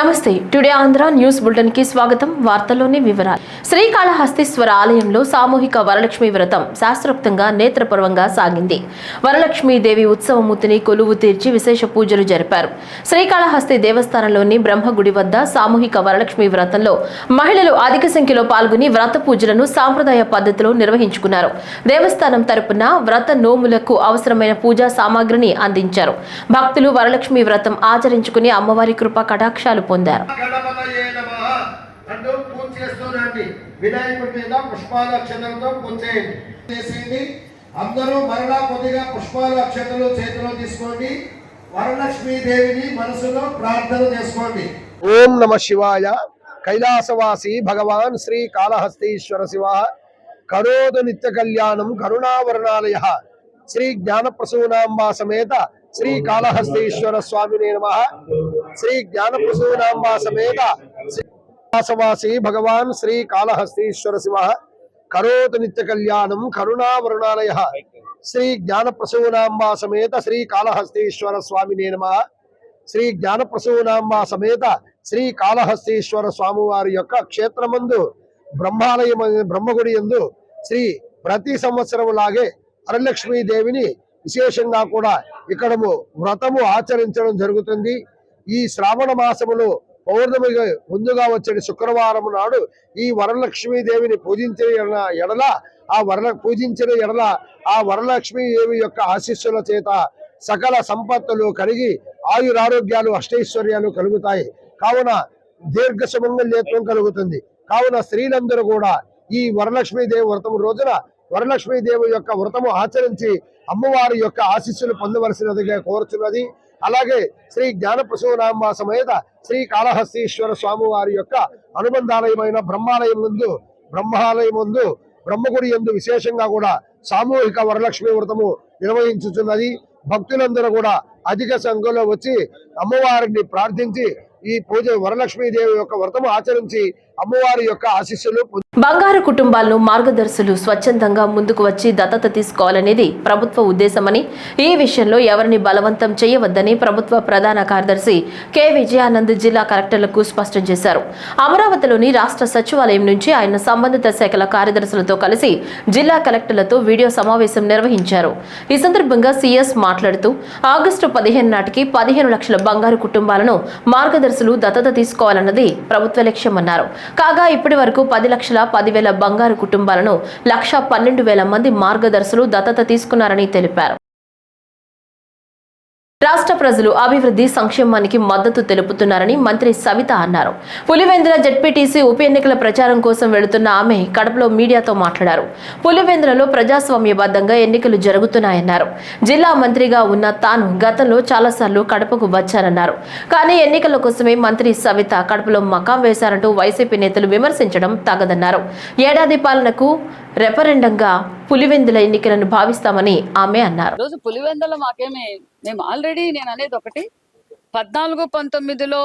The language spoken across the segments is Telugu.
నమస్తే. టుడే ఆంధ్ర న్యూస్ బులెటిన్కి స్వాగతం. వార్తల్లోని వివరాలు. శ్రీకాళహస్తీశ్వర ఆలయంలో సామూహిక వరలక్ష్మి వ్రతం శాస్త్రోక్తంగా నేత్రపర్వంగా సాగింది. వరలక్ష్మీదేవి ఉత్సవమూర్తిని కొలువు తీర్చి విశేష పూజలు జరిపారు. శ్రీకాళహస్తి దేవస్థానంలోని బ్రహ్మగుడి వద్ద సామూహిక వరలక్ష్మి వ్రతంలో మహిళలు అధిక సంఖ్యలో పాల్గొని వ్రత పూజలను సాంప్రదాయ పద్ధతిలో నిర్వహించుకున్నారు. దేవస్థానం తరపున వ్రత నోములకు అవసరమైన పూజా సామాగ్రిని అందించారు. భక్తులు వరలక్ష్మి వ్రతం ఆచరించుకుని అమ్మవారి కృప కటాక్షాలు పొందారు. గణపతయే నమః అంటూ పూజ చేస్తున్నాండి వినాయకుడి మీద పుష్పాల అక్షతలతో పూజ చేయండి. చేసేయండి. అందరూ మరలా కొద్దిగా పుష్పాల అక్షతలు చేతిలో తీసుకోండి. వరలక్ష్మీ దేవిని మనసులో ప్రార్థన చేసుకోండి. ఓం నమ శివాయ. కైలాసవాసి భగవాన్ శ్రీ కాళహస్తీశ్వర శివ. కరోదు నిత్య కళ్యాణం కరుణావరణాలయ. శ్రీ జ్ఞానప్రసూనాంబా సమేత శ్రీ కాళహస్తీశ్వర స్వామినే నమ. శ్రీ జ్ఞానప్రసూనాంబా సమేత శ్రీ భగవాన్ శ్రీ కాళహస్తీశ్వర శివ. కరోతు నిత్య కళ్యాణం కరుణావరుణాలయ శ్రీ జ్ఞానప్రసూనాంబా సమేత శ్రీ కాళహస్తీశ్వర స్వామినే నమ. శ్రీ జ్ఞానప్రసూనాంబా సమేత శ్రీ కాళహస్తీశ్వర స్వామివారి యొక్క క్షేత్రమందు బ్రహ్మాలయం బ్రహ్మగుడి ఎందు శ్రీ ప్రతి సంవత్సరం లాగే వరలక్ష్మీదేవిని విశేషంగా కూడా ఇక్కడము వ్రతము ఆచరించడం జరుగుతుంది. ఈ శ్రావణ మాసములో పౌర్ణమిగా ముందుగా వచ్చే శుక్రవారం నాడు ఈ వరలక్ష్మీదేవిని పూజించిన ఎడల- ఆ వరల పూజించిన ఎడల ఆ వరలక్ష్మీ దేవి యొక్క ఆశీస్సుల చేత సకల సంపత్తులు కలిగి ఆయురారోగ్యాలు అష్టైశ్వర్యాలు కలుగుతాయి. కావున దీర్ఘ సుమంగళ్యత్వం కలుగుతుంది. కావున స్త్రీలందరూ కూడా ఈ వరలక్ష్మీదేవి వ్రతం రోజున వరలక్ష్మీదేవి యొక్క వ్రతము ఆచరించి అమ్మవారి యొక్క ఆశీస్సులు పొందవలసినదిగా కోరుచున్నది. అలాగే శ్రీ జ్ఞానప్రసూనాంబ సమేత శ్రీ కాళహస్తీశ్వర స్వామి వారి యొక్క అనుబంధాలయమైన బ్రహ్మాలయం ముందు బ్రహ్మాలయం ముందు బ్రహ్మగుడి ఎందు విశేషంగా కూడా సామూహిక వరలక్ష్మి వ్రతము నిర్వహించుచున్నది. భక్తులందరూ కూడా అధిక సంఖ్యలో వచ్చి అమ్మవారిని ప్రార్థించి ఈ పూజ వరలక్ష్మీ దేవి యొక్క వ్రతము ఆచరించి అమ్మవారి యొక్క ఆశీస్సులు బంగారు కుటుంబాలను మార్గదర్శులు స్వచ్ఛందంగా ముందుకు వచ్చి దత్తత తీసుకోవాలనేది ప్రభుత్వ ఉద్దేశమని ఈ విషయంలో ఎవరిని బలవంతం చేయవద్దని ప్రభుత్వ ప్రధాన కార్యదర్శి కె విజయానంద్ జిల్లా కలెక్టర్లకు స్పష్టం చేశారు. అమరావతిలోని రాష్ట్ర సచివాలయం నుంచి ఆయన సంబంధిత శాఖల కార్యదర్శులతో కలిసి జిల్లా కలెక్టర్లతో వీడియో సమావేశం నిర్వహించారు. ఈ సందర్భంగా సీఎస్ మాట్లాడుతూ ఆగస్టు పదిహేను నాటికి పదిహేను లక్షల బంగారు కుటుంబాలను మార్గదర్శులు దత్తత తీసుకోవాలన్నది ప్రభుత్వ లక్ష్యమన్నారు. కాగా ఇప్పటి వరకు పది లక్షల పదివేల బంగారు కుటుంబాలను లక్ష పన్నెండు వేల మంది మార్గదర్శులు దత్తత తీసుకున్నారని తెలిపారు. రాష్ట్ర ప్రజలు అభివృద్ధి సంక్షేమానికి మద్దతు తెలుపుతున్నారని మంత్రి సవిత అన్నారు. పులివెందుల జడ్పీటీసీ ఉప ఎన్నికల ప్రచారం కోసం వెళుతున్న ఆమె కడపలో మీడియాతో మాట్లాడారు. పులివెందులలో ప్రజాస్వామ్యబద్ధంగా ఎన్నికలు జరుగుతున్నాయన్నారు. జిల్లా మంత్రిగా ఉన్న తాను గతంలో చాలాసార్లు కడపకు వచ్చానన్నారు. కానీ ఎన్నికల కోసమే మంత్రి సవిత కడపలో మకాం వేశారంటూ వైసీపీ నేతలు విమర్శించడం తగదన్నారు. ఏడాది పాలనకు రెఫరెండంగా పులివెందుల ఎన్నికలను భావిస్తామని ఆమె అన్నారు. రోజు పులివెందుల మాకేమి మేము ఆల్రెడీ నేను అనేది ఒకటి. పద్నాలుగు పంతొమ్మిదిలో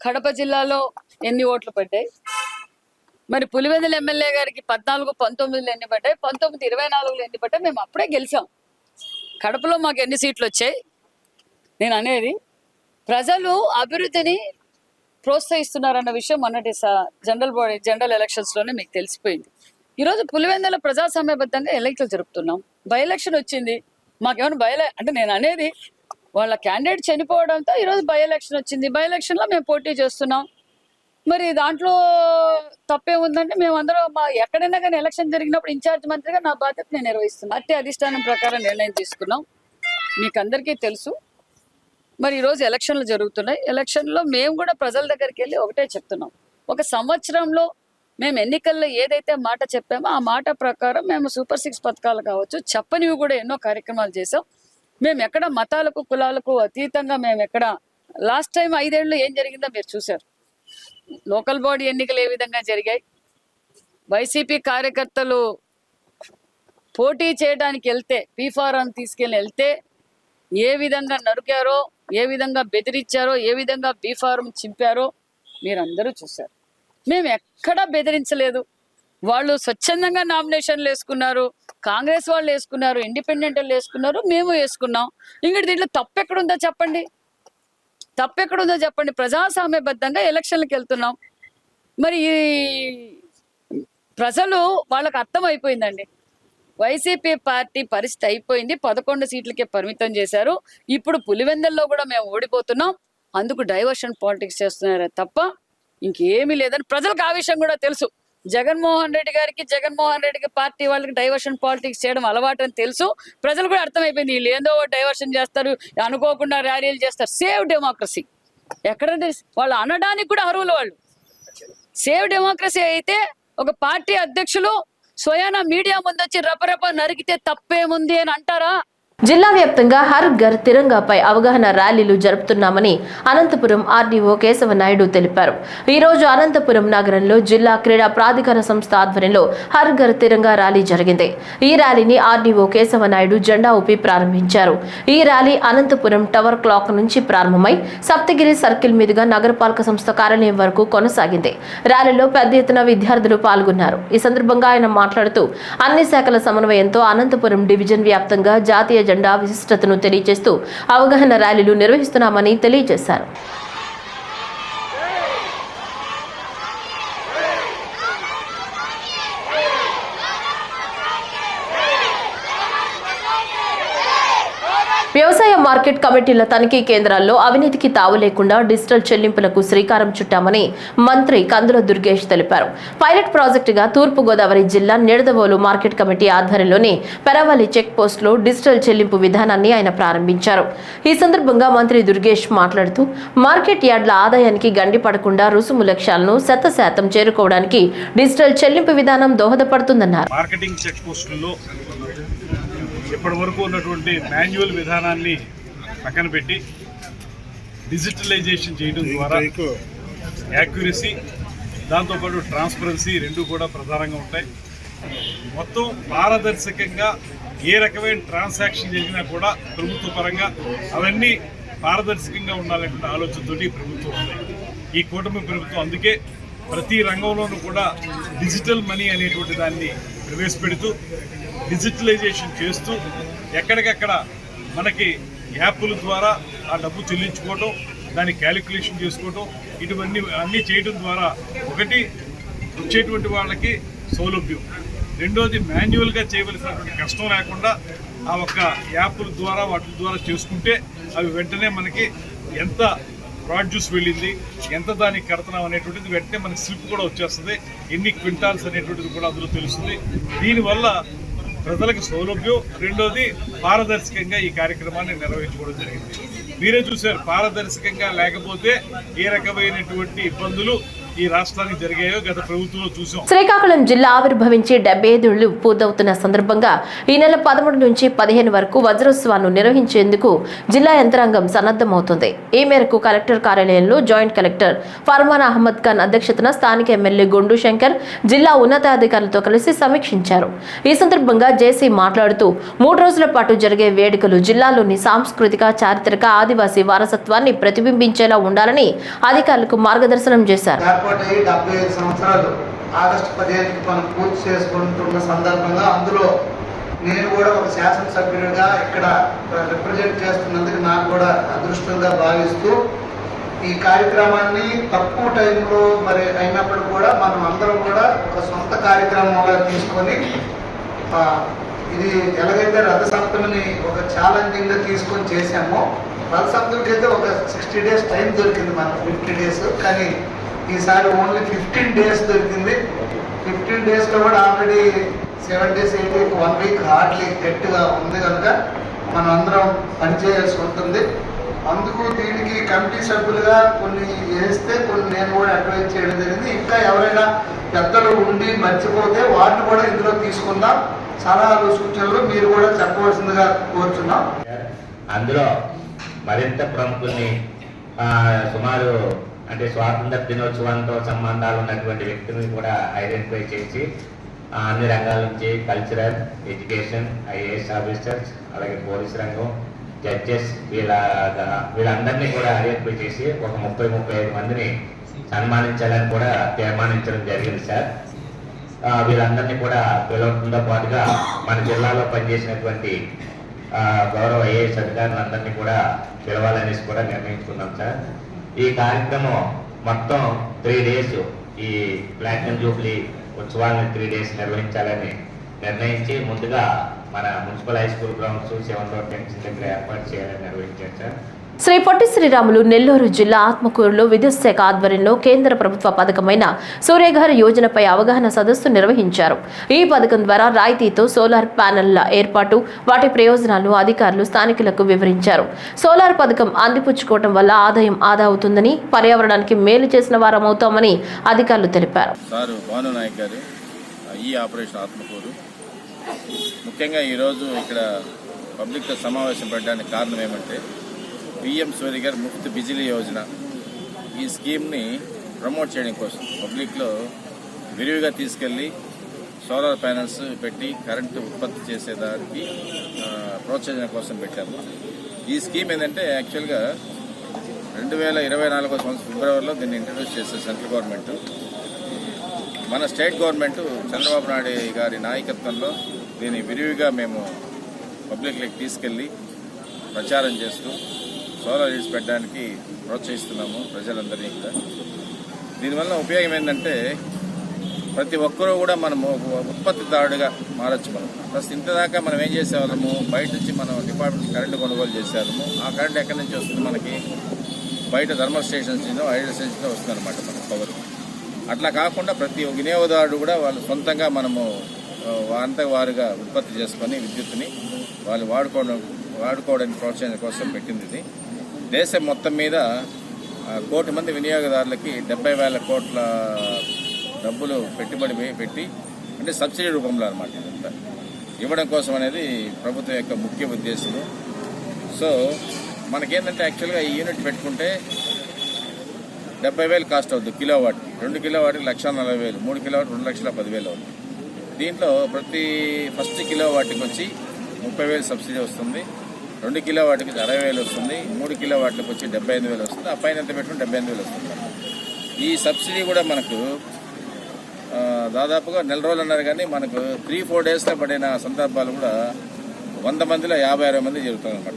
కడప జిల్లాలో ఎన్ని ఓట్లు పడ్డాయి? మరి పులివెందుల ఎమ్మెల్యే గారికి పద్నాలుగు పంతొమ్మిదిలో ఎన్ని పడ్డాయి? పంతొమ్మిది ఇరవై నాలుగులో ఎన్ని పడ్డాయి? మేము అప్పుడే గెలిచాం. కడపలో మాకు ఎన్ని సీట్లు వచ్చాయి? నేను అనేది ప్రజలు అభివృద్ధిని ప్రోత్సహిస్తున్నారన్న విషయం మొన్నటి జనరల్ బాడీ జనరల్ ఎలక్షన్స్లోనే మీకు తెలిసిపోయింది. ఈరోజు పులివెందుల ప్రజాస్వామ్యబద్ధంగా ఎన్నికలు జరుపుతున్నాం. బై ఎలక్షన్ వచ్చింది. మాకేమైనా బై అంటే నేను అనేది వాళ్ళ క్యాండిడేట్ చనిపోవడంతో ఈరోజు బై ఎలక్షన్ వచ్చింది. బై ఎలక్షన్లో మేము పోటీ చేస్తున్నాం. మరి దాంట్లో తప్పే ఉందంటే మేము మా ఎక్కడైనా కానీ ఎలక్షన్ జరిగినప్పుడు ఇన్ఛార్జ్ మంత్రిగా నా బాధ్యత నేను నిర్వహిస్తున్నాను. పార్టీ అధిష్టానం ప్రకారం నిర్ణయం తీసుకున్నాం. మీకు అందరికీ తెలుసు. మరి ఈరోజు ఎలక్షన్లు జరుగుతున్నాయి. ఎలక్షన్లో మేము కూడా ప్రజల దగ్గరికి వెళ్ళి ఒకటే చెప్తున్నాం. ఒక సంవత్సరంలో మేము ఎన్నికల్లో ఏదైతే మాట చెప్పామో ఆ మాట ప్రకారం మేము సూపర్ సిక్స్ పథకాలు కావచ్చు చెప్పనివి కూడా ఎన్నో కార్యక్రమాలు చేసాం మేము ఎక్కడ మతాలకు కులాలకు అతీతంగా మేము ఎక్కడ లాస్ట్ టైం ఐదేళ్ళు ఏం జరిగిందో మీరు చూశారు. లోకల్ బాడీ ఎన్నికలు ఏ విధంగా జరిగాయి? వైసీపీ కార్యకర్తలు పోటీ చేయడానికి వెళ్తే పీఫారాన్ని తీసుకెళ్ళి వెళ్తే ఏ విధంగా నరికారో ఏ విధంగా బెదిరించారో ఏ విధంగా బీఫారం చింపారో మీరందరూ చూశారు. మేము ఎక్కడా బెదిరించలేదు. వాళ్ళు స్వచ్ఛందంగా నామినేషన్లు వేసుకున్నారు కాంగ్రెస్ వాళ్ళు వేసుకున్నారు ఇండిపెండెంట్ వాళ్ళు వేసుకున్నారు మేము వేసుకున్నాం. ఇంకటి దీంట్లో తప్పు ఎక్కడుందో చెప్పండి. తప్పెక్కడుందో చెప్పండి. ప్రజాస్వామ్యబద్ధంగా ఎలక్షన్లకు వెళ్తున్నాం. మరి ఈ ప్రజలు వాళ్ళకు అర్థమైపోయిందండి. వైసీపీ పార్టీ పరిస్థితి అయిపోయింది. పదకొండు సీట్లకే పరిమితం చేశారు. ఇప్పుడు పులివెందల్లో కూడా మేము ఓడిపోతున్నాం. అందుకు డైవర్షన్ పాలిటిక్స్ చేస్తున్నారే తప్ప ఇంకేమీ లేదని ప్రజలకు ఆ విషయం కూడా తెలుసు. జగన్మోహన్ రెడ్డి గారికి జగన్మోహన్ రెడ్డికి పార్టీ వాళ్ళకి డైవర్షన్ పాలిటిక్స్ చేయడం అలవాటు అని తెలుసు. ప్రజలు కూడా అర్థమైపోయింది వీళ్ళు ఏందో డైవర్షన్ చేస్తారు అనుకోకుండా ర్యాలీలు చేస్తారు. సేవ్ డెమోక్రసీ ఎక్కడంటే వాళ్ళు అనడానికి కూడా అర్హులు వాళ్ళు. సేవ్ డెమోక్రసీ అయితే ఒక పార్టీ అధ్యక్షులు స్వయాన మీడియా ముందు వచ్చి రపరప నరికితే తప్పేముంది అని అంటారా? జిల్లా వ్యాప్తంగా హర్ ఘర్ తిరంగాపై అవగాహన ర్యాలీలు జరుపుతున్నామని అనంతపురం ఆర్డీఓ కేశవ నాయుడు తెలిపారు. ఈ రోజు అనంతపురం నగరంలో జిల్లా క్రీడా ప్రాధికార సంస్థ ఆధ్వర్యంలో హర్ ఘర్ తిరంగా ర్యాలీ జరిగింది. ఈ ర్యాలీని ఆర్డీఓ కేశవ నాయుడు జెండా ఊపి ప్రారంభించారు. ఈ ర్యాలీ అనంతపురం టవర్ క్లాక్ నుంచి ప్రారంభమై సప్తగిరి సర్కిల్ మీదుగా నగరపాలక సంస్థ కార్యాలయం వరకు కొనసాగింది. ర్యాలీలో పెద్ద ఎత్తున విద్యార్థులు పాల్గొన్నారు. ఈ సందర్భంగా ఆయన మాట్లాడుతూ అన్ని శాఖల సమన్వయంతో అనంతపురం డివిజన్ వ్యాప్తంగా జాతీయ జెండా విశిష్టతను తెలియజేస్తూ అవగాహన ర్యాలీలు నిర్వహిస్తున్నామని తెలియజేశారు. వ్యవసాయ మార్కెట్ కమిటీల తనిఖీ కేంద్రాల్లో అవినీతికి తావు లేకుండా డిజిటల్ చెల్లింపులకు శ్రీకారం చుట్టామని మంత్రి కందుల దుర్గేష్ తెలిపారు. పైలట్ ప్రాజెక్టుగా తూర్పు గోదావరి జిల్లా నిడదవోలు మార్కెట్ కమిటీ ఆధ్వర్యంలోని పెరవలి చెక్ పోస్టులో డిజిటల్ చెల్లింపు విధానాన్ని ఆయన ప్రారంభించారు. ఈ సందర్భంగా మంత్రి దుర్గేష్ మాట్లాడుతూ మార్కెట్ యార్డ్ల ఆదాయానికి గండి పడకుండా రుసుము లక్ష్యాలను శత శాతం చేరుకోవడానికి డిజిటల్ చెల్లింపు విధానం దోహదపడుతుందన్నారు. మార్కెటింగ్ చెక్ పోస్టుల్లో ఇప్పటి వరకు ఉన్నటువంటి మాన్యువల్ విధానాన్ని పక్కన పెట్టి డిజిటలైజేషన్ చేయడం ద్వారా యాక్యురసీ దాంతోపాటు ట్రాన్స్పరెన్సీ రెండు కూడా ప్రధానంగా ఉంటాయి. మొత్తం పారదర్శకంగా ఏ రకమైన ట్రాన్సాక్షన్ జరిగినా కూడా ప్రభుత్వ పరంగా అవన్నీ పారదర్శకంగా ఉండాలనే ఆలోచనతోటి ఈ ప్రభుత్వం ఉంది. ఈ కూటమి ప్రభుత్వం అందుకే ప్రతి రంగంలోనూ కూడా డిజిటల్ మనీ అనేటువంటి దాన్ని ప్రవేశపెడుతూ డిజిటలైజేషన్ చేస్తూ ఎక్కడికక్కడ మనకి యాప్ల ద్వారా ఆ డబ్బు చెల్లించుకోవటం దాన్ని క్యాలిక్యులేషన్ చేసుకోవటం ఇటువన్నీ అన్నీ చేయడం ద్వారా ఒకటి వచ్చేటువంటి వాళ్ళకి సౌలభ్యం. రెండోది మాన్యువల్గా చేయవలసినటువంటి కష్టం లేకుండా ఆ ఒక్క యాప్ల ద్వారా వాటి ద్వారా చేసుకుంటే అవి వెంటనే మనకి ఎంత ప్రాడ్యూస్ వెళ్ళింది ఎంత దానికి కడతనాం అనేటువంటిది వెంటనే మనకి స్లిప్ కూడా వచ్చేస్తుంది. ఎన్ని క్వింటాల్స్ అనేటువంటిది కూడా అందులో తెలుస్తుంది. దీనివల్ల ప్రజలకు సౌలభ్యం. రెండోది పారదర్శకంగా ఈ కార్యక్రమాన్ని నిర్వహించుకోవడం జరిగింది. మీరే చూశారు పారదర్శకంగా లేకపోతే ఏ రకమైనటువంటి ఇబ్బందులు ఈ రాష్ట్రానికి జరిగాయో గత ప్రభుత్వంలో చూసాం. శ్రీకాకుళం జిల్లా ఆవిర్భవించి డెబ్బై ఐదేళ్ళు పూర్తవుతున్న సందర్భంగా ఈ నెల పదమూడు నుంచి పదిహేను వరకు వజ్రోత్సవాన్ని నిర్వహించేందుకు జిల్లా యంత్రాంగం సన్నద్దమవుతుంది ఈ మేరకు కలెక్టర్ కార్యాలయంలో జాయింట్ కలెక్టర్ ఫర్మాన్ అహ్మద్ ఖాన్ అధ్యక్షతన స్థానిక ఎమ్మెల్యే గుండు శంకర్ జిల్లా ఉన్నతాధికారులతో కలిసి సమీక్షించారు. ఈ సందర్భంగా జేసీ మాట్లాడుతూ మూడు రోజుల పాటు జరిగే వేడుకలు జిల్లాలోని సాంస్కృతిక చారిత్రక ఆదివాసీ వారసత్వాన్ని ప్రతిబింబించేలా ఉండాలని అధికారులకు మార్గదర్శనం చేశారు. ఏర్పాటు అయ్యి డెబ్బై ఐదు సంవత్సరాలు ఆగస్టు పదిహేనుకి మనం పూర్తి చేసుకుంటున్న సందర్భంగా అందులో నేను కూడా ఒక శాసనసభ్యుడిగా ఇక్కడ రిప్రజెంట్ చేస్తున్నందుకు నాకు కూడా అదృష్టంగా భావిస్తూ ఈ కార్యక్రమాన్ని తక్కువ టైంలో మరి అయినప్పుడు కూడా మనం అందరం కూడా ఒక సొంత కార్యక్రమంలో తీసుకొని ఇది ఎలాగైతే రథ సప్తమిని ఒక ఛాలెంజింగ్గా తీసుకొని చేసామో రథ సప్తమికి అయితే ఒక సిక్స్టీ డేస్ టైం దొరికింది మనకు ఫిఫ్టీ డేస్ కానీ ఈసారి ఓన్లీ ఫిఫ్టీన్ డేస్ దొరికింది. ఫిఫ్టీన్ డేస్లో కూడా already seven days eight one week hardly గట్టిగా ఉంది కనుక మనం అందరం పనిచేయాల్సి ఉంటుంది. అందుకు దీనికి కమిటీ సభ్యులుగా కొన్ని వేస్తే కొన్ని నేను కూడా అడ్వైజ్ చేయడం జరిగింది. ఇంకా ఎవరైనా పెద్దలు ఉండి మర్చిపోతే వాటిని కూడా ఇందులో తీసుకుందాం. సలహాలు సూచనలు మీరు కూడా చెప్పవలసిందిగా కోరుచున్నాం. అందులో మరింత ప్రముఖుల్ని సుమారు అంటే స్వాతంత్ర దినోత్సవంతో సంబంధాలు ఉన్నటువంటి వ్యక్తులను కూడా ఐడెంటిఫై చేసి అన్ని రంగాల నుంచి కల్చరల్ ఎడ్యుకేషన్ ఐఏఎస్ ఆఫీసర్స్ అలాగే పోలీస్ రంగం జడ్జెస్ వీళ్ళ వీళ్ళందరినీ కూడా ఐడెంటిఫై చేసి ఒక ముప్పై ముప్పై ఐదు మందిని సన్మానించాలని కూడా తీర్మానించడం జరిగింది సార్. వీళ్ళందరినీ కూడా పిలవడంతో పాటుగా మన జిల్లాలో పనిచేసినటువంటి గౌరవ ఐఏఎస్ అధికారులందరినీ కూడా పిలవాలనేసి కూడా నిర్ణయించుకున్నాం సార్. ఈ కార్యక్రమం మొత్తం త్రీ డేస్ ఈ ప్లాటినం జూబ్లీ ఉత్సవాలను త్రీ డేస్ నిర్వహించాలని నిర్ణయించి ముందుగా మన municipal high school grounds seven road tension దగ్గర ఏర్పాటు చేయాలని నిర్వహించారు సార్. శ్రీ పొట్టి శ్రీరాములు నెల్లూరు జిల్లా ఆత్మకూరులో విద్యుత్ శాఖ ఆధ్వర్యంలో కేంద్ర ప్రభుత్వ పథకమైన సూర్యఘర్ యోజనపై అవగాహన సదస్సు నిర్వహించారు. ఈ పథకం ద్వారా రాయితీతో సోలార్ ప్యానెళ్ళ ఏర్పాటు వాటి ప్రయోజనాలు అధికారులు స్థానికులకు వివరించారు. సోలార్ పథకం అందిపుచ్చుకోవడం వల్ల ఆదాయం ఆదా అవుతుందని పర్యావరణానికి మేలు చేసిన వారమవుతామని అధికారులు తెలిపారు. ఈ ఆపరేషన్ ఆత్మకూరు. ముఖ్యంగా ఈరోజు ఇక్కడ పబ్లిక్తో సమావేశం పెట్టడానికి కారణం ఏమంటే పిఎం సూర్య గారు ముఫ్త్ బిజిలీ యోజన ఈ స్కీమ్ని ప్రమోట్ చేయడం కోసం పబ్లిక్లో విరివిగా తీసుకెళ్ళి సోలార్ ప్యానల్స్ పెట్టి కరెంటు ఉత్పత్తి చేసేదానికి ప్రోత్సహించడం కోసం పెట్టాము ఈ స్కీమ్ ఏంటంటే యాక్చువల్గా రెండు వేల ఇరవై నాలుగో సంవత్సరం ఫిబ్రవరిలో దీన్ని ఇంట్రడ్యూస్ చేసే సెంట్రల్ గవర్నమెంట్. మన స్టేట్ గవర్నమెంట్ చంద్రబాబు నాయుడు గారి నాయకత్వంలో దీన్ని విరివిగా మేము పబ్లిక్లోకి తీసుకెళ్ళి ప్రచారం చేస్తూ సోలార్ యూనిట్స్ పెట్టడానికి ప్రోత్సహిస్తున్నాము ప్రజలందరినీ కూడా. దీనివల్ల ఉపయోగం ఏంటంటే ప్రతి ఒక్కరూ కూడా మనము ఉత్పత్తిదారుడిగా మారచ్చు మనం. ఫస్ట్ ఇంతదాకా మనం ఏం చేసేవాళ్ళము? బయట నుంచి మనం డిపార్ట్మెంట్ కరెంటు కొనుగోలు చేసేవాళ్ళము. ఆ కరెంట్ ఎక్కడి నుంచి వస్తుంది మనకి? బయట థర్మల్ స్టేషన్స్ నుంచి హైడ్రో స్టేషన్స్లో వస్తుంది అనమాట మనకు పవర్. అట్లా కాకుండా ప్రతి వినియోగదారుడు కూడా వాళ్ళు సొంతంగా మనము అంత వారంతా వారుగా ఉత్పత్తి చేసుకొని విద్యుత్తుని వాళ్ళు వాడుకోవడం వాడుకోవడానికి ప్రోత్సహించడం కోసం పెట్టింది ఇది. దేశం మొత్తం మీద కోటి మంది వినియోగదారులకి డెబ్బై వేల కోట్ల డబ్బులు పెట్టుబడి పెట్టి అంటే సబ్సిడీ రూపంలో అనమాట ఇదంతా. ఇవ్వడం కోసం అనేది ప్రభుత్వం యొక్క ముఖ్య ఉద్దేశము. సో మనకేంటంటే యాక్చువల్గా ఈ యూనిట్ పెట్టుకుంటే డెబ్బై వేలు కాస్ట్ అవుద్ది కిలో వాట్ రెండు కిలో వాటికి లక్ష నలభై వేలు మూడు కిలో వాటి రెండు లక్షల పదివేలు అవుతుంది దీంట్లో ప్రతి ఫస్ట్ కిలో వాటికి వచ్చి ముప్పై వేలు సబ్సిడీ వస్తుంది. రెండు కిలో వాటికి అరవై వేలు వస్తుంది మూడు కిలో వాటికి వచ్చి డెబ్బై ఎనిమిది వేలు వస్తుంది ఆ పైన ఎంత పెట్టుకుని డెబ్బై ఎనిమిది వేలు వస్తుంది. ఈ సబ్సిడీ కూడా మనకు దాదాపుగా నెల రోజులు అన్నారు కానీ మనకు త్రీ ఫోర్ డేస్లో పడిన సందర్భాలు కూడా వంద మందిలో యాభై అరవై మంది జరుగుతుంది అనమాట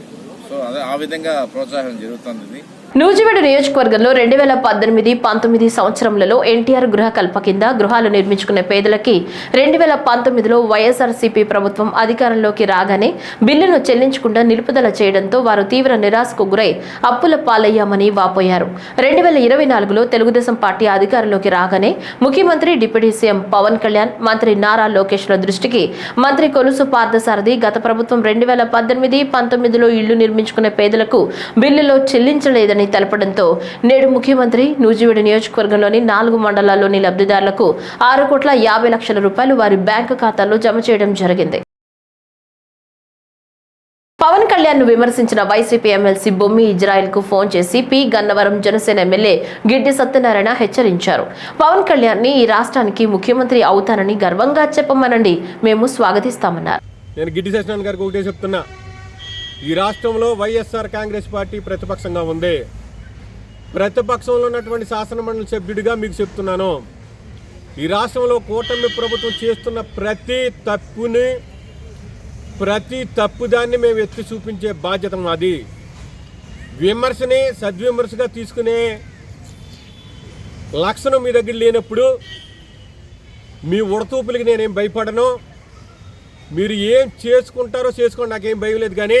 సో అదే ఆ విధంగా ప్రోత్సాహం జరుగుతుంది. నూజివీడు నియోజకవర్గంలో రెండు వేల పద్దెనిమిది పంతొమ్మిది సంవత్సరంలో ఎన్టీఆర్ గృహకల్ప కింద గృహాలు నిర్మించుకునే పేదలకి రెండు వేల పంతొమ్మిదిలో వైఎస్ఆర్సీపీ ప్రభుత్వం అధికారంలోకి రాగానే బిల్లును చెల్లించకుండా నిలుపుదల చేయడంతో వారు తీవ్ర నిరాశకు గురై అప్పుల పాలయ్యామని వాపోయారు. రెండు వేల ఇరవై నాలుగులో తెలుగుదేశం పార్టీ అధికారంలోకి రాగానే ముఖ్యమంత్రి డిప్యూటీ సీఎం పవన్ కళ్యాణ్ మంత్రి నారా లోకేష్ల దృష్టికి మంత్రి కొలుసు పార్థసారథి గత ప్రభుత్వం రెండు వేల పద్దెనిమిది పంతొమ్మిదిలో ఇళ్ళు నిర్మించుకునే పేదలకు బిల్లులో చెల్లించలేదని తెలపడంతో నేడు ముఖ్యమంత్రి నూజివీడు నియోజకవర్గంలోని నాలుగు మండలాల్లోని లబ్ధిదారులకు ఆరు కోట్ల యాభై లక్షల రూపాయలు వారి బ్యాంకు ఖాతాల్లో జమ చేయడం జరిగింది. పవన్ కళ్యాణ్ను విమర్శించిన వైసీపీ ఎమ్మెల్సీ బొమ్మి ఇజ్రాయెల్కు ఫోన్ చేసి పి. గన్నవరం జనసేన ఎమ్మెల్యే గిడ్డి సత్యనారాయణ హెచ్చరించారు. పవన్ కళ్యాణ్ని ఈ రాష్ట్రానికి ముఖ్యమంత్రి అవుతానని గర్వంగా చెప్పమనండి. మేము స్వాగతిస్తామన్నారు. నేను గిడ్డి సత్యనారాయణ గారికి ఒకటే చెప్తున్నా. ఈ రాష్ట్రంలో వైఎస్ఆర్ కాంగ్రెస్ పార్టీ ప్రతిపక్షంగా ఉంది. ప్రతిపక్షంలో ఉన్నటువంటి శాసనమండలి సభ్యుడిగా మీకు చెప్తున్నాను. ఈ రాష్ట్రంలో కూటమి ప్రభుత్వం చేస్తున్న ప్రతి తప్పుని ప్రతి తప్పుదాన్ని మేము ఎత్తి చూపించే బాధ్యత మాది. విమర్శని సద్విమర్శగా తీసుకునే లక్షణం మీ దగ్గర లేనప్పుడు మీ ఉడతూపులకి నేనేం భయపడను. మీరు ఏం చేసుకుంటారో చేసుకోండి నాకేం భయం లేదు కానీ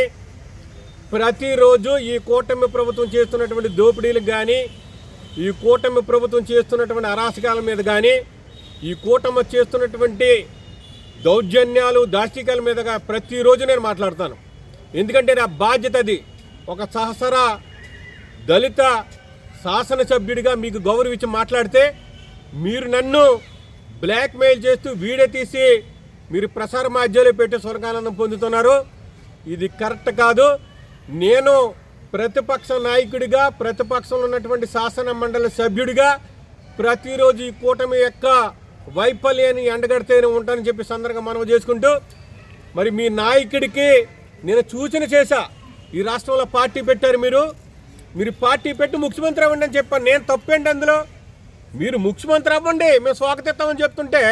ప్రతిరోజు ఈ కూటమి ప్రభుత్వం చేస్తున్నటువంటి దోపిడీలకు కానీ ఈ కూటమి ప్రభుత్వం చేస్తున్నటువంటి అరాచకాల మీద కానీ ఈ కూటమి చేస్తున్నటువంటి దౌర్జన్యాలు దాష్టికాల మీదగా ప్రతిరోజు నేను మాట్లాడతాను. ఎందుకంటే నా బాధ్యత అది. ఒక సహసర దళిత శాసనసభ్యుడిగా మీకు గౌరవించి మాట్లాడితే మీరు నన్ను బ్లాక్మెయిల్ చేస్తూ వీడియో తీసి మీరు ప్రసార మాధ్యమాలు పెట్టి స్వర్గానందం పొందుతున్నారు. ఇది కరెక్ట్ కాదు. నేను ప్రతిపక్ష నాయకుడిగా ప్రతిపక్షంలో ఉన్నటువంటి శాసన మండలి సభ్యుడిగా ప్రతిరోజు ఈ కూటమి యొక్క వైఫల్యాన్ని ఎండగడితేనే ఉంటానని చెప్పి సందర్భంగా మనం చేసుకుంటూ మరి మీ నాయకుడికి నేను సూచన చేశా. ఈ రాష్ట్రంలో పార్టీ పెట్టారు మీరు. మీరు పార్టీ పెట్టి ముఖ్యమంత్రి అవ్వండి అని చెప్పాను. నేను తప్పేంటి అందులో? మీరు ముఖ్యమంత్రి అవ్వండి. మేము స్వాగతిస్తామని చెప్తుంటే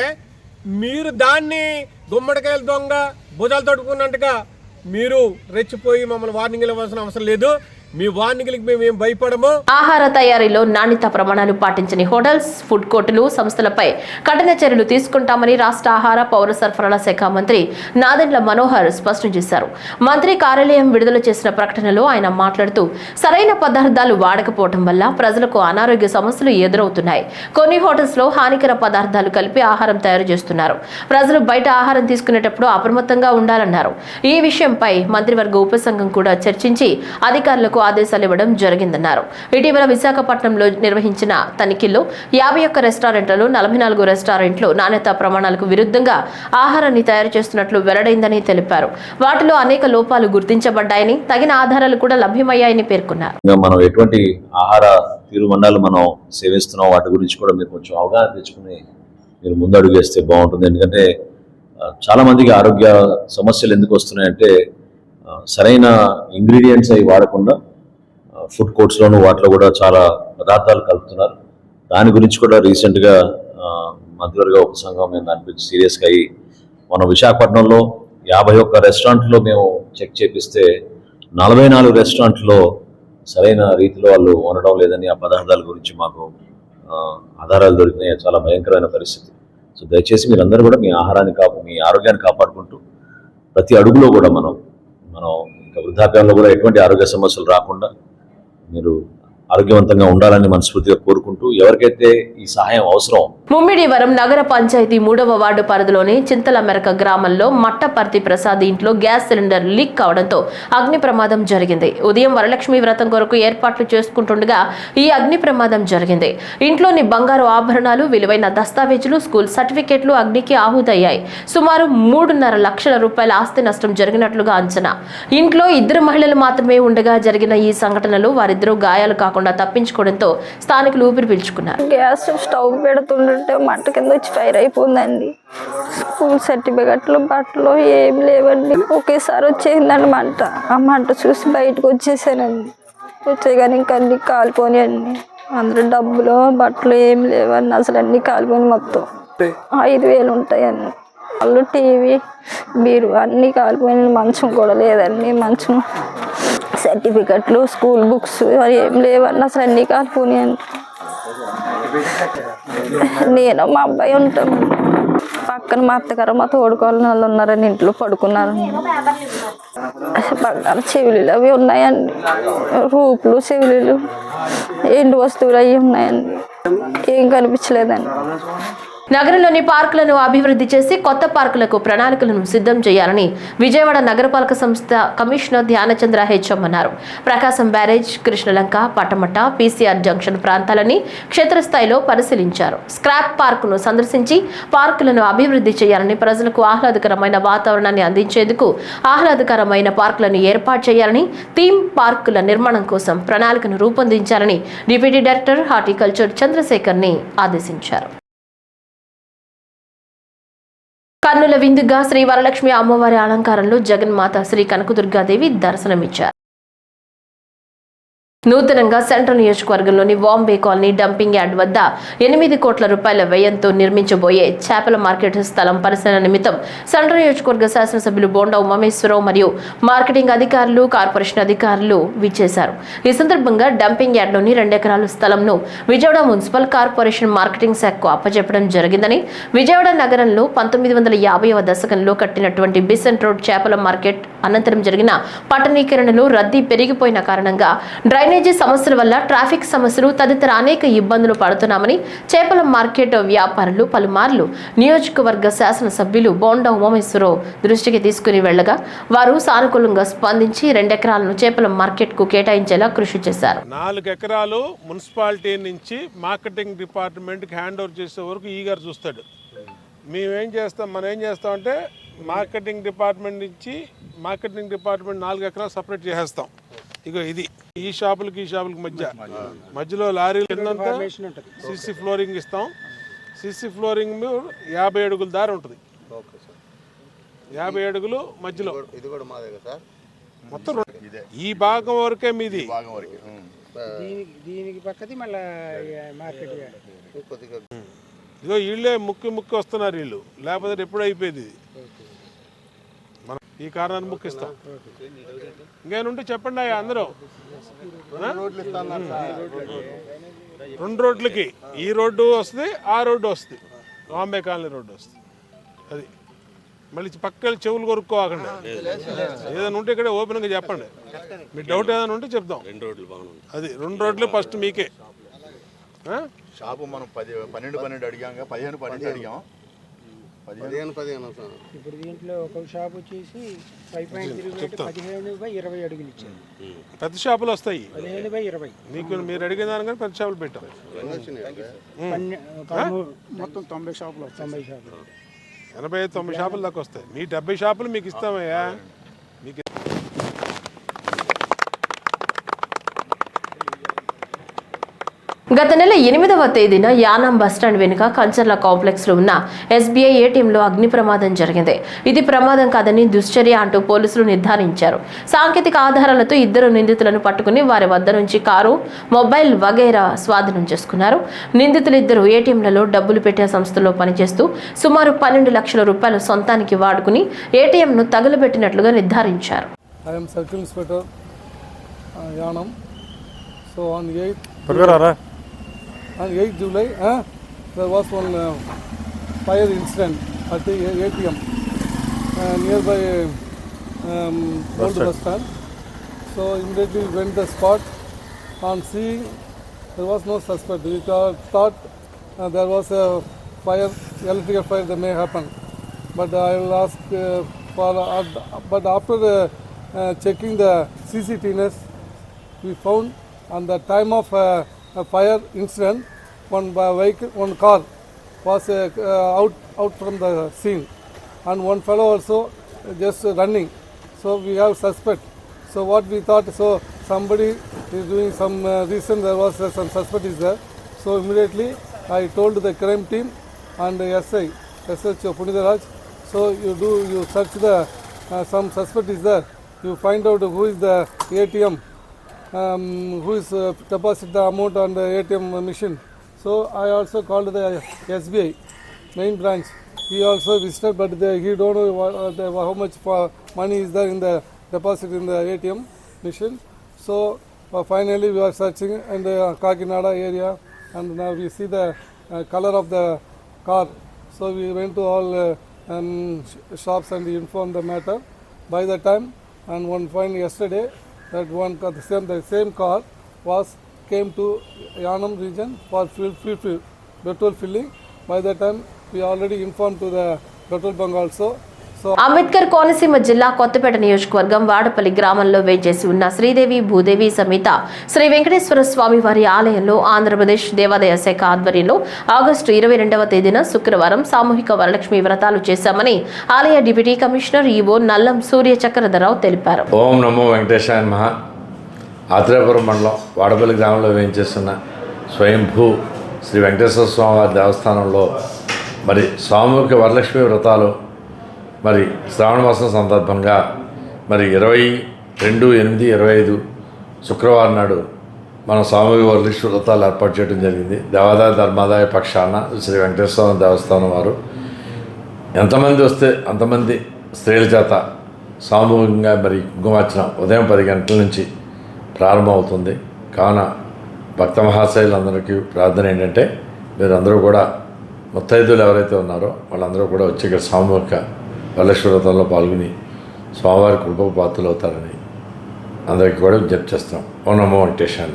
మీరు దాన్ని గుమ్మడికాయల దొంగ భుజాలు తడుకున్నట్టుగా మీరు రెచ్చిపోయి మమ్మల్ని వార్నింగ్ ఇవ్వాల్సిన అవసరం లేదు. మీ వార్నింగ్లకు మేము ఏం భయపడము? ఆహార తయారీలో నాణ్యత ప్రమాణాలు పాటించని హోటల్స్ ఫుడ్ కోర్టులు సంస్థలపై కఠిన చర్యలు తీసుకుంటామని రాష్ట్ర ఆహార పౌర సరఫరాల శాఖ మంత్రి నాదెండ్ల మనోహర్ స్పష్టం చేశారు. మంత్రి కార్యాలయం విడుదల చేసిన ప్రకటనలో ఆయన మాట్లాడుతూ సరైన పదార్థాలు వాడకపోవడం వల్ల ప్రజలకు అనారోగ్య సమస్యలు ఎదురవుతున్నాయి. కొన్ని హోటల్స్లో హానికర పదార్థాలు కలిపి ఆహారం తయారు చేస్తున్నారు. ప్రజలు బయట ఆహారం తీసుకునేటప్పుడు అప్రమత్తంగా ఉండాలన్నారు. ఈ విషయంపై మంత్రివర్గ ఉపసంఘం కూడా చర్చించి అధికారులకు ఆదేశాలు ఇవ్వడం జరిగిందన్నారు. ఇటీవల విశాఖపట్నంలో నిర్వహించిన తనిఖీల్లో యాభై ఒక్క రెస్టారెంట్లలో నలభై నాలుగు రెస్టారెంట్లు నాణ్యత ప్రమాణాలకు విరుద్ధంగా ఆహారాన్ని తయారు చేస్తున్నట్లు వెల్లడైందని తెలిపారు. వాటిలో అనేక లోపాలు గుర్తించబడ్డాయని తగిన ఆధారాలు కూడా లభ్యమయ్యాయని పేర్కొన్నారు. మనం ఎటువంటి ఆహార తీరుమండాలు మనం సేవిస్తున్నాం వాటి గురించి కూడా మీరు కొంచెం అవగాహన తెచ్చుకుని మీరు ముందడుగు వేస్తే బాగుంటుంది. ఎందుకంటే చాలామందికి చాలా మందికి ఆరోగ్య సమస్యలు ఎందుకు వస్తున్నాయంటే సరైన ఇంగ్రీడియంట్స్ అవి వాడకుండా ఫుడ్ కోర్ట్స్లోనూ వాటిలో కూడా చాలా పదార్థాలు కలుపుతున్నారు. దాని గురించి కూడా రీసెంట్గా మంత్రివర్గ ఉపసంఘం మేము దాని గురించి సీరియస్గా అయ్యి మన విశాఖపట్నంలో యాభై ఒక్క రెస్టారెంట్లో మేము చెక్ చేపిస్తే నలభై నాలుగు రెస్టారెంట్లో సరైన రీతిలో వాళ్ళు వండడం లేదని ఆ పదార్థాల గురించి మాకు ఆధారాలు దొరికినాయి. చాలా భయంకరమైన పరిస్థితి. సో దయచేసి మీరందరూ కూడా మీ ఆహారాన్ని కాపు మీ ఆరోగ్యాన్ని కాపాడుకుంటూ ప్రతి అడుగులో కూడా మనం మనం ఇంకా వృద్ధాప్యంలో కూడా ఎటువంటి ఆరోగ్య సమస్యలు రాకుండా మీరు ఆరోగ్యవంతంగా ఉండాలని మనస్ఫూర్తిగా కోరుకుంటూ ఎవరికైతే ఈ సహాయం అవసరం ముమ్మిడివరం నగర పంచాయతీ మూడవ వార్డు పరిధిలోని చింతలమెరక గ్రామంలో మట్టపర్తి ప్రసాద్ ఇంట్లో గ్యాస్ సిలిండర్ లీక్ కావడంతో అగ్ని ప్రమాదం జరిగింది. ఉదయం వరలక్ష్మి వ్రతం కొరకు ఏర్పాట్లు చేసుకుంటుండగా ఈ అగ్ని ప్రమాదం జరిగింది. ఇంట్లోని బంగారు ఆభరణాలు విలువైన దస్తావేజులు స్కూల్ సర్టిఫికెట్లు అగ్నికి ఆహుతయ్యాయి. సుమారు మూడున్నర లక్షల రూపాయల ఆస్తి నష్టం జరిగినట్లుగా అంచనా. ఇంట్లో ఇద్దరు మహిళలు మాత్రమే ఉండగా జరిగిన ఈ సంఘటనలో వారిద్దరూ గాయాలు కాకుండా తప్పించుకోవడంతో స్థానికులు ఊపిరి పీల్చుకున్నారు. గ్యాస్ స్టవ్ పెడుతుంటే మంట కింద వచ్చి ఫైర్ అయిపోయిందండి. స్కూల్ సర్టిఫికెట్లు బట్టలు ఏం లేవండి. ఒకేసారి వచ్చేసిందండి మంట. ఆ మంట చూసి బయటకు వచ్చేసానండి. వచ్చే కానీ ఇంకా అన్ని కాలిపోయాయండి అందరూ డబ్బులు బట్టలు ఏం లేవండి. అసలు అన్ని కాలిపోయినాయి మొత్తం. ఐదు వేలు ఉంటాయండి. వాళ్ళు టీవీ బీరు అన్నీ కాలిపోయినాయి. మంచం కూడా లేదండి. మంచం సర్టిఫికెట్లు స్కూల్ బుక్స్ అవి ఏం లేవండి. అసలు అన్నీ కాలిపోయాయండి నేను మా అబ్బాయి ఉంటాం. పక్కన మా అత్తగారు మా తోడుకోవాలని వాళ్ళు ఉన్నారని ఇంట్లో పడుకున్నారు. బంగారు చెవిలీలు అవి ఉన్నాయండి. రూపులు చెవిలీలు ఎండు వస్తువులు అవి ఉన్నాయండి. ఏం కనిపించలేదండి. నగరంలోని పార్కులను అభివృద్ధి చేసి కొత్త పార్కులకు ప్రణాళికలను సిద్ధం చేయాలని విజయవాడ నగరపాలక సంస్థ కమిషనర్ ధ్యానచంద్ర హెచ్ఎం అన్నారు. Prakasam barrage Krishnalanka Patamata PCR junction ప్రాంతాలని క్షేత్రస్థాయిలో పరిశీలించారు. స్క్రాప్ పార్కును సందర్శించి పార్కులను అభివృద్ధి చేయాలని ప్రజలకు ఆహ్లాదకరమైన వాతావరణాన్ని అందించేందుకు ఆహ్లాదకరమైన పార్కులను ఏర్పాటు చేయాలని థీమ్ పార్కుల నిర్మాణం కోసం ప్రణాళికను రూపొందించాలని డిప్యూటీ డైరెక్టర్ హార్టికల్చర్ చంద్రశేఖర్ని ఆదేశించారు. కన్నుల విందుగా శ్రీ వరలక్ష్మి అమ్మవారి అలంకారంలో జగన్మాత శ్రీ కనకదుర్గాదేవి దర్శనమిచ్చారు. నూతనంగా సెంట్రల్ నియోజకవర్గంలోని వాంబే కాలనీ డంపింగ్ యార్డ్ వద్ద ఎనిమిది కోట్ల రూపాయల వ్యయంతో నిర్మించబోయే చేపల మార్కెట్ స్థలం పరిశీలన నిమిత్తం సెంట్రల్ నియోజకవర్గ శాసనసభ్యులు బోండా ఉమామేశ్వరరావు మరియు మార్కెటింగ్ అధికారులు కార్పొరేషన్ అధికారులు విచ్చేశారు. ఈ సందర్భంగా డంపింగ్ యార్డ్లోని రెండెకరాల స్థలంను విజయవాడ మున్సిపల్ కార్పొరేషన్ మార్కెటింగ్ శాఖకు అప్పచెప్పడం జరిగిందని విజయవాడ నగరంలో పంతొమ్మిది వందల యాభైవ దశకంలో కట్టినటువంటి బిసెంట్ రోడ్ చేపల మార్కెట్ అనంతరం జరిగిన పట్టణీకరణలో రద్దీ పెరిగిపోయిన కారణంగా డ్రైనేజీ సమస్యల వల్ల ట్రాఫిక్ సమస్యలు తదితర అనేక ఇబ్బందులు పడుతున్నామని చేపల మార్కెట్ వ్యాపారులు పలుమార్లు నియోజకవర్గ శాసనసభ్యులు బోండా ఉమామేశ్వరరావు దృష్టికి తీసుకుని వెళ్ళగా వారు సానుకూలంగా స్పందించి రెండెకరాలను చేపల మార్కెట్కు కేటాయించేలా కృషి చేశారు. నాలుగు ఎకరాలు మున్సిపాలిటీ నుంచి మార్కెటింగ్ డిపార్ట్మెంట్ హ్యాండ్ ఓవర్ చేసే వరకు ఈగారు చూస్తాడు. మేమేం చేస్తాం మనం ఏం చేస్తామంటే మార్కెటింగ్ డిపార్ట్మెంట్ నుంచి మార్కెటింగ్ డిపార్ట్మెంట్ నాలుగు ఎకరాలు సపరేట్ చేసేస్తాం. ఇగో ఇది ఈ షాపులకి ఈ షాపులకి మధ్య. మధ్యలో లారీలు కిందంతా సిసి ఫ్లోరింగ్ ఇస్తాం. సిసి ఫ్లోరింగ్ యాభై అడుగుల దారి ఉంటుంది. యాభై అడుగులు మధ్యలో. ఇది కూడా మాదే కదా సార్? మొత్తం. ఈ భాగం వరకే మీది. భాగం వరకు. దీనికి పక్కది మళ్ళీ మార్కెట్ ఇదిగో వీళ్ళే ముక్కి ముక్కి వస్తున్నారు వీళ్ళు. లేకపోతే ఎప్పుడు అయిపోయేది ఇది? మన ఈ కారణాన్ని ముఖ్యిస్తాం ఇంకేనుంటే చెప్పండి అయ్యా అందరూ? రెండు రోడ్లకి. ఈ రోడ్డు వస్తుంది ఆ రోడ్డు వస్తుంది. బాంబే కాలనీ రోడ్డు వస్తుంది. అది. మళ్ళీ పక్కన చెవులు కొరుక్కోవాకండి. ఏదైనా ఉంటే ఇక్కడ ఓపెన్గా చెప్పండి. మీ డౌట్ ఏదైనా ఉంటే చెప్దాం. రెండు రోడ్లు అది రెండు రోడ్లు ఫస్ట్ మీకే. ఆ? షాపు మనం పది పన్నెండు పన్నెండు అడిగాం పదిహేను పన్నెండు అడిగాం. పదిహేను? పదిహేను సార్. ఇప్పుడు దీంట్లో ఒక షాప్ వచ్చేసి ఫైవ్ పాయింట్ త్రీ పదిహేను బై ఇరవై అడుగులు ఇచ్చారు. పెద్ద షాపులు వస్తాయి. పదిహేను బై ఇరవై. మీకు మీరు అడిగిన దానికన్నా పెద్ద షాపులు పెట్టాం. మొత్తం తొంభై షాపులు తొంభై షాపులు. ఎనభై తొంభై షాపులు దాకా వస్తాయి. మీ డెబ్బై షాపులు మీకు ఇస్తామయ్యా మీకు గత నెల ఎనిమిదవ తేదీన యానం బస్టాండ్ వెనుక కంచర్ల కాంప్లెక్స్లో ఉన్న ఎస్బీఐ ఏటీఎంలో అగ్ని ప్రమాదం జరిగింది. ఇది ప్రమాదం కాదని దుశ్చర్య అంటూ పోలీసులు నిర్ధారించారు. సాంకేతిక ఆధారాలతో ఇద్దరు నిందితులను పట్టుకుని వారి వద్ద నుంచి కారు మొబైల్ వగైరా స్వాధీనం చేసుకున్నారు. నిందితులు ఇద్దరు ఏటీఎంలలో డబ్బులు పెట్టే సంస్థలో పనిచేస్తూ సుమారు పన్నెండు లక్షల రూపాయలు సొంతానికి వాడుకుని ఏటీఎంను తగులబెట్టినట్లుగా నిర్ధారించారు. On 8th, 8th July, uh, there was one uh, fire incident at the ATM uh, nearby um, old bus stand. So immediately we went the spot. On seeing, there was no suspect. We thought, uh, there was a fire, electrical fire that may happen. But I will ask uh, for. Uh, but after uh, uh, checking the CCTVs, we found on the time of uh, a fire incident, one vehicle, one car was uh, out out from the scene, and one fellow also just running. So we have suspect. So what we thought, so somebody is doing some uh, reason there was uh, some suspect is there. So immediately I told the crime team and the SI, SH Punidaraj. So you do you search the uh, some suspect is there. You find out who is the ATM, um, who is uh, deposit the amount on the ATM machine. So I also called the SBI main branch. He also visited, but he don't know what, uh, the, how much money is there in the deposit in the ATM machine. So uh, finally we are searching in the Kakinada area, and now we see the uh, color of the car. So we went to all uh, um, sh- shops and informed the matter. By the time, and one fine yesterday that one car, the same the same car was came to Yanam region for fuel, fuel, fuel, petrol filling. By that time we already informed to the petrol bunk also. Ambedkar Konaseema జిల్లా కొత్తపేట నియోజకవర్గం వాడపల్లి గ్రామంలో వేంచేసి ఉన్న శ్రీదేవి భూదేవి సమేత శ్రీ వెంకటేశ్వర స్వామి వారి ఆలయంలో ఆంధ్రప్రదేశ్ దేవాదాయ శాఖ ఆధ్వర్యంలో ఆగస్టు ఇరవై రెండవ తేదీన శుక్రవారం సామూహిక వరలక్ష్మి వ్రతాలు చేశామని ఆలయ deputy commissioner EO Nallam Surya Chakradhararao తెలిపారు. ఓం నమో వెంకటేశాయ నమః. ఆత్రేయపురం మండలం వాడపల్లి గ్రామంలో వేయించేస్తున్న స్వయంభూ శ్రీ వెంకటేశ్వర స్వామి వారి దేవస్థానంలో మరి సామూహిక వరలక్ష్మి వ్రతాలు మరి శ్రావణ మాసం సందర్భంగా మరి ఇరవై రెండు ఎనిమిది ఇరవై ఐదు శుక్రవారం నాడు మన సామూహిక వరలక్ష్మి వ్రతాలు ఏర్పాటు చేయడం జరిగింది. దేవాదాయ ధర్మాదాయ పక్షాన శ్రీ వెంకటేశ్వర దేవస్థానం వారు. ఎంతమంది వస్తే అంతమంది స్త్రీల చేత సామూహికంగా మరి కుంకుమార్చన ఉదయం పది గంటల నుంచి ప్రారంభమవుతుంది. కావున భక్త మహాశైలందరికీ ప్రార్థన ఏంటంటే మీరందరూ కూడా ముత్తైదులు ఎవరైతే ఉన్నారో వాళ్ళందరూ కూడా వచ్చి ఇక్కడ సామూహిక వరలక్ష్మి పాల్గొని స్వామివారి కృపకు పాత్రలు అవుతారని అందరికీ కూడా విజ్ఞప్తి చేస్తాం. ఓ నమో వెంకటేశాయ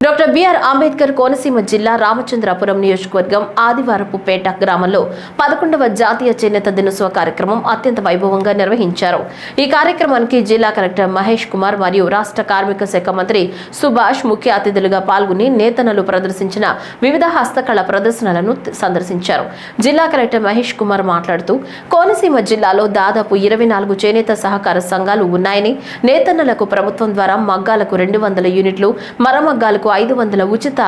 డాక్టర్ బిఆర్ అంబేద్కర్ కోనసీమ జిల్లా రామచంద్రాపురం నియోజకవర్గం ఆదివారపుపేట గ్రామంలో పదకొండవ జాతీయ చేనేత దినోత్సవ కార్యక్రమం అత్యంత వైభవంగా నిర్వహించారు. ఈ కార్యక్రమానికి జిల్లా కలెక్టర్ మహేష్ కుమార్ మరియు రాష్ట్ర కార్మిక శాఖ మంత్రి సుభాష్ ముఖ్య అతిథులుగా పాల్గొని నేతనలు ప్రదర్శించిన వివిధ హస్తకళ ప్రదర్శనలను సందర్శించారు. జిల్లా కలెక్టర్ మహేష్ కుమార్ మాట్లాడుతూ కోనసీమ జిల్లాలో దాదాపు ఇరవై నాలుగు చేనేత సహకార సంఘాలు ఉన్నాయని నేతన్నలకు ప్రభుత్వం ద్వారా మగ్గాలకు రెండు వందల యూనిట్లు మరమగ్గాలకు ఐదు వందల ఉచిత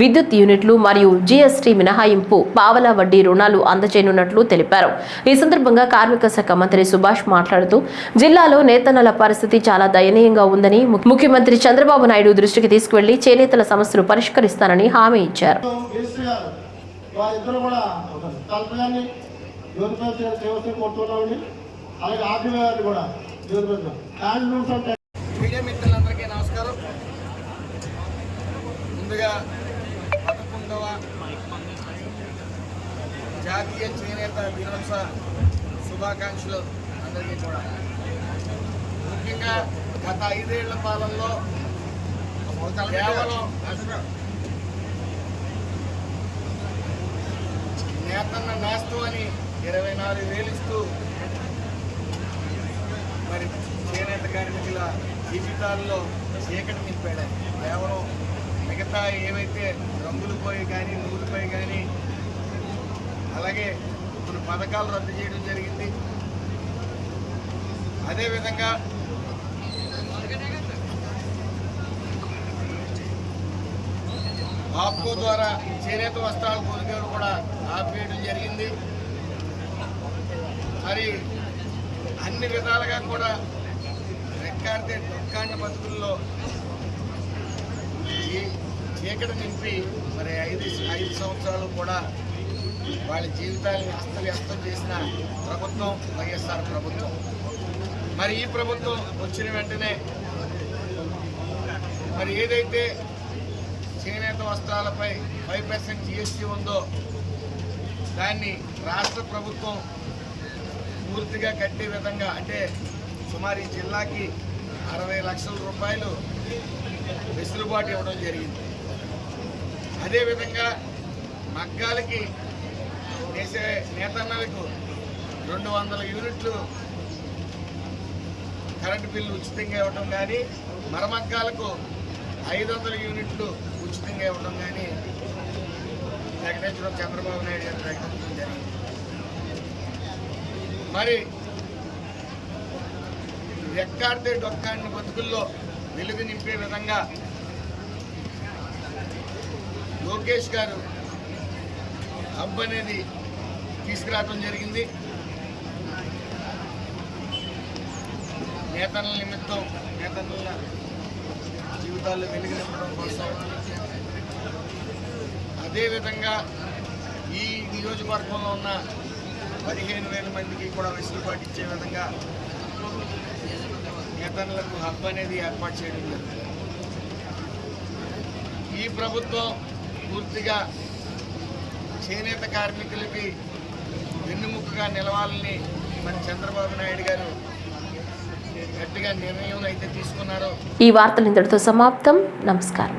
విద్యుత్ యూనిట్లు మరియు జీఎస్టీ మినహాయింపు పావలా వడ్డీ రుణాలు అందజేయనున్నట్లు తెలిపారు. ఈ సందర్భంగా కార్మిక శాఖ మంత్రి సుభాష్ మాట్లాడుతూ జిల్లాలో నేతన్నల పరిస్థితి చాలా దయనీయంగా ఉందని ముఖ్యమంత్రి చంద్రబాబు నాయుడు దృష్టికి తీసుకువెళ్ళి చేనేతల సమస్యలు పరిష్కరిస్తానని హామీ ఇచ్చారు. వారిద్దరు కూడా అలాగే ఆర్డీ గారిని కూడా మీడియా మిత్రులందరికీ నమస్కారం ముందుగా పదకొండవ జాతీయ చేనేత దినోత్సవ శుభాకాంక్షలు అందరికీ కూడా. ముఖ్యంగా గత ఐదేళ్ళ పాలనలో కేవలం నేతన్న నేస్తం అని ఇరవై నాలుగు వేలు ఇస్తూ మరి చేనేత కార్మికుల జీవితాల్లో చీకటి నింపాడు. కేవలం మిగతా ఏవైతే రంగులు పోయి కానీ నూలు పోయి కానీ అలాగే కొన్ని పథకాలు రద్దు చేయడం జరిగింది. అదేవిధంగా ఆప్కో ద్వారా చేనేత వస్త్రాలు కొనుగోలు కూడా ఆపేయడం జరిగింది. మరి అన్ని విధాలుగా కూడా రెక్కాడితే డొక్కాండ బతుకుల్లో చీకటి నింపి మరి ఐదు ఐదు సంవత్సరాలు కూడా వాళ్ళ జీవితాన్ని అస్తవ్యస్తం చేసిన ప్రభుత్వం వైఎస్ఆర్ ప్రభుత్వం. మరి ఈ ప్రభుత్వం వచ్చిన వెంటనే మరి ఏదైతే చేనేత వస్త్రాలపై ఫైవ్ పర్సెంట్ జిఎస్టీ ఉందో దాన్ని రాష్ట్ర ప్రభుత్వం పూర్తిగా కట్టే విధంగా అంటే సుమారు ఈ జిల్లాకి అరవై లక్షల రూపాయలు వెసులుబాటు ఇవ్వడం జరిగింది. అదేవిధంగా మగ్గాలకి వేసే నేతన్నలకు రెండు వందల యూనిట్లు కరెంటు బిల్లు ఉచితంగా ఇవ్వడం కానీ మరమగ్గాలకు ఐదు వందల యూనిట్లు ఉచితంగా ఇవ్వడం కానీ ప్రకటించడం చంద్రబాబు నాయుడు గారు ప్రకటించడం జరిగింది. మరి రెక్కాడితే డొక్కాడిన బతుకుల్లో వెలుగు నింపే విధంగా లోకేష్ గారు హబ్ అనేది తీసుకురావడం జరిగింది. నేతల నిమిత్తం నేతల జీవితాల్లో వెలుగు నింపడం కోసం అదేవిధంగా ఈ నియోజకవర్గంలో ఉన్న పదిహేను వేల మందికి కూడా వెసులుబాటు ఇచ్చే విధంగా నేతలకు హబ్ అనేది ఏర్పాటు చేయడం జరిగింది. ఈ ప్రభుత్వం పూర్తిగా చేనేత కార్మికులకి వెన్నుముక్కగా నిలవాలని మన చంద్రబాబు నాయుడు గారు గట్టిగా నిర్ణయం అయితే తీసుకున్నారో ఈ వార్తలు ఇంతటితో సమాప్తం. నమస్కారం.